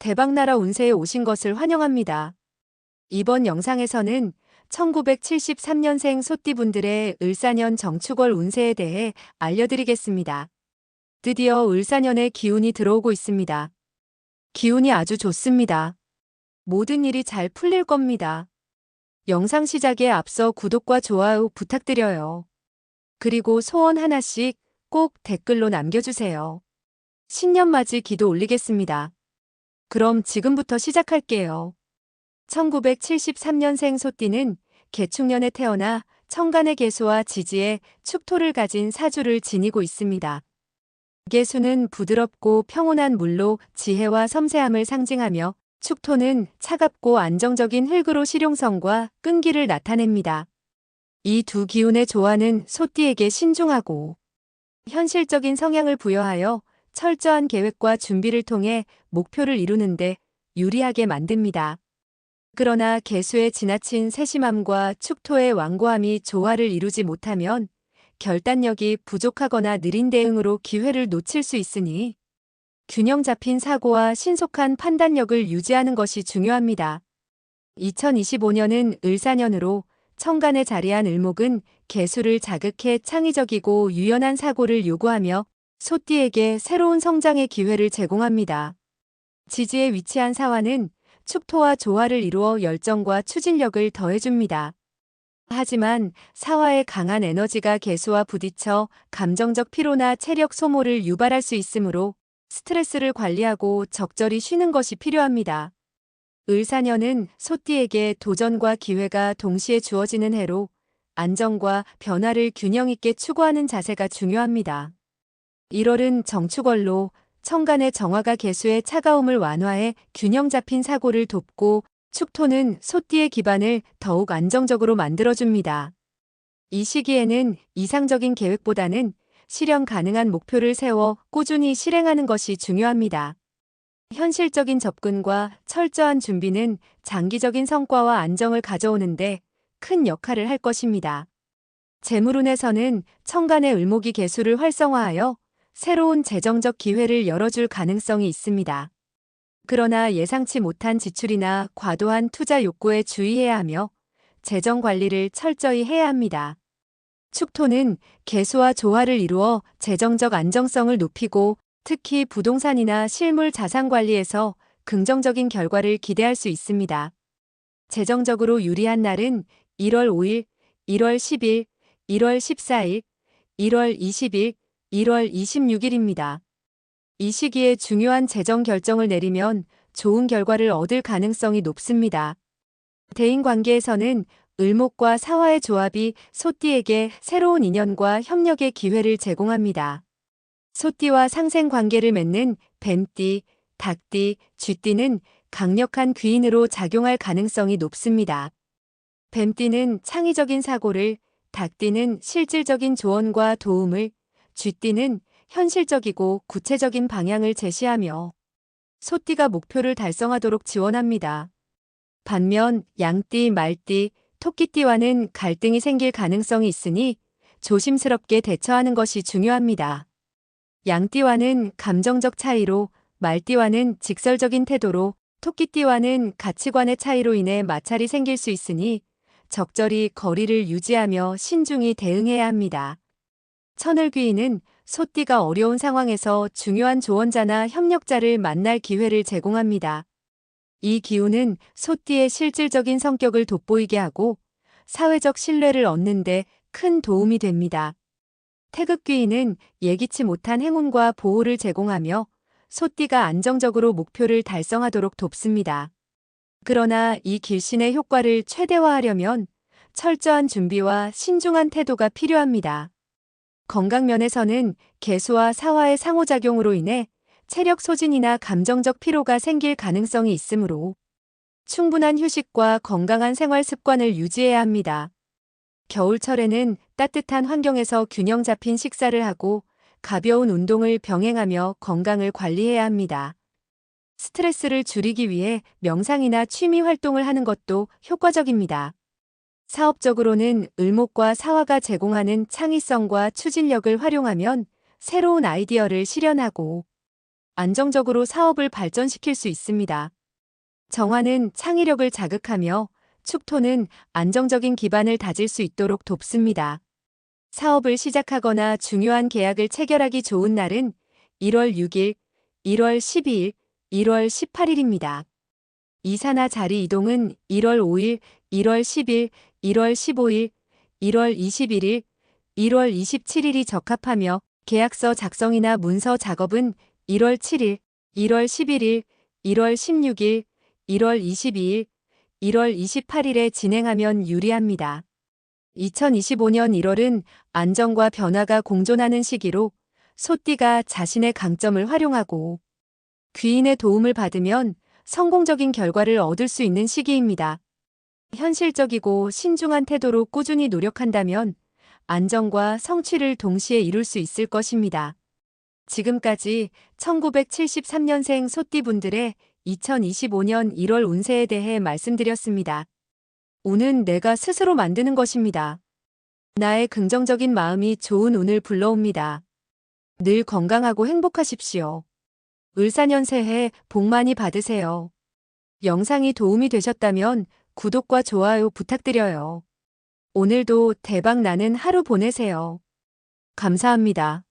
대박나라 운세에 오신 것을 환영합니다. 이번 영상에서는 1973년생 소띠분들의 을사년 정축월 운세에 대해 알려드리겠습니다. 드디어 을사년의 기운이 들어오고 있습니다. 기운이 아주 좋습니다. 모든 일이 잘 풀릴 겁니다. 영상 시작에 앞서 구독과 좋아요 부탁드려요. 그리고 소원 하나씩 꼭 댓글로 남겨주세요. 신년맞이 기도 올리겠습니다. 그럼 지금부터 시작할게요. 1973년생 소띠는 개축년에 태어나 청간의 개수와 지지에 축토를 가진 사주를 지니고 있습니다. 개수는 부드럽고 평온한 물로 지혜와 섬세함을 상징하며 축토는 차갑고 안정적인 흙으로 실용성과 끈기를 나타냅니다. 이 두 기운의 조화는 소띠에게 신중하고 현실적인 성향을 부여하여 철저한 계획과 준비를 통해 목표를 이루는데 유리하게 만듭니다. 그러나 개수의 지나친 세심함과 축토의 완고함이 조화를 이루지 못하면 결단력이 부족하거나 느린 대응으로 기회를 놓칠 수 있으니 균형 잡힌 사고와 신속한 판단력을 유지하는 것이 중요합니다. 2025년은 을사년으로 청간에 자리한 을목은 개수를 자극해 창의적이고 유연한 사고를 요구하며 소띠에게 새로운 성장의 기회를 제공합니다. 지지에 위치한 사화는 축토와 조화를 이루어 열정과 추진력을 더해줍니다. 하지만 사화의 강한 에너지가 개수와 부딪혀 감정적 피로나 체력 소모를 유발할 수 있으므로 스트레스를 관리하고 적절히 쉬는 것이 필요합니다. 을사년은 소띠에게 도전과 기회가 동시에 주어지는 해로 안정과 변화를 균형 있게 추구하는 자세가 중요합니다. 1월은 정축월로 청간의 정화가 개수의 차가움을 완화해 균형 잡힌 사고를 돕고 축토는 소띠의 기반을 더욱 안정적으로 만들어줍니다. 이 시기에는 이상적인 계획보다는 실현 가능한 목표를 세워 꾸준히 실행하는 것이 중요합니다. 현실적인 접근과 철저한 준비는 장기적인 성과와 안정을 가져오는데 큰 역할을 할 것입니다. 재물운에서는 청간의 을목이 개수를 활성화하여 새로운 재정적 기회를 열어줄 가능성이 있습니다. 그러나 예상치 못한 지출이나 과도한 투자 욕구에 주의해야 하며 재정 관리를 철저히 해야 합니다. 축토는 개수와 조화를 이루어 재정적 안정성을 높이고 특히 부동산이나 실물 자산 관리에서 긍정적인 결과를 기대할 수 있습니다. 재정적으로 유리한 날은 1월 5일, 1월 10일, 1월 14일, 1월 20일, 1월 26일입니다. 이 시기에 중요한 재정 결정을 내리면 좋은 결과를 얻을 가능성이 높습니다. 대인 관계에서는 을목과 사화의 조합이 소띠에게 새로운 인연과 협력의 기회를 제공합니다. 소띠와 상생 관계를 맺는 뱀띠, 닭띠, 쥐띠는 강력한 귀인으로 작용할 가능성이 높습니다. 뱀띠는 창의적인 사고를, 닭띠는 실질적인 조언과 도움을, 쥐띠는 현실적이고 구체적인 방향을 제시하며 소띠가 목표를 달성하도록 지원합니다. 반면 양띠, 말띠, 토끼띠와는 갈등이 생길 가능성이 있으니 조심스럽게 대처하는 것이 중요합니다. 양띠와는 감정적 차이로, 말띠와는 직설적인 태도로, 토끼띠와는 가치관의 차이로 인해 마찰이 생길 수 있으니 적절히 거리를 유지하며 신중히 대응해야 합니다. 천을귀인은 소띠가 어려운 상황에서 중요한 조언자나 협력자를 만날 기회를 제공합니다. 이 기운은 소띠의 실질적인 성격을 돋보이게 하고 사회적 신뢰를 얻는데 큰 도움이 됩니다. 태극귀인은 예기치 못한 행운과 보호를 제공하며 소띠가 안정적으로 목표를 달성하도록 돕습니다. 그러나 이 길신의 효과를 최대화하려면 철저한 준비와 신중한 태도가 필요합니다. 건강 면에서는 개수와 사화의 상호작용으로 인해 체력 소진이나 감정적 피로가 생길 가능성이 있으므로 충분한 휴식과 건강한 생활 습관을 유지해야 합니다. 겨울철에는 따뜻한 환경에서 균형 잡힌 식사를 하고 가벼운 운동을 병행하며 건강을 관리해야 합니다. 스트레스를 줄이기 위해 명상이나 취미 활동을 하는 것도 효과적입니다. 사업적으로는 을목과 사화가 제공하는 창의성과 추진력을 활용하면 새로운 아이디어를 실현하고 안정적으로 사업을 발전시킬 수 있습니다. 정화는 창의력을 자극하며 축토는 안정적인 기반을 다질 수 있도록 돕습니다. 사업을 시작하거나 중요한 계약을 체결하기 좋은 날은 1월 6일, 1월 12일, 1월 18일입니다. 이사나 자리 이동은 1월 5일, 1월 10일, 1월 15일, 1월 21일, 1월 27일이 적합하며 계약서 작성이나 문서 작업은 1월 7일, 1월 11일, 1월 16일, 1월 22일, 1월 28일에 진행하면 유리합니다. 2025년 1월은 안정과 변화가 공존하는 시기로 소띠가 자신의 강점을 활용하고 귀인의 도움을 받으면 성공적인 결과를 얻을 수 있는 시기입니다. 현실적이고 신중한 태도로 꾸준히 노력한다면 안정과 성취를 동시에 이룰 수 있을 것입니다. 지금까지 1973년생 소띠분들의 2025년 1월 운세에 대해 말씀드렸습니다. 운은 내가 스스로 만드는 것입니다. 나의 긍정적인 마음이 좋은 운을 불러옵니다. 늘 건강하고 행복하십시오. 을사년 새해 복 많이 받으세요. 영상이 도움이 되셨다면 구독과 좋아요 부탁드려요. 오늘도 대박 나는 하루 보내세요. 감사합니다.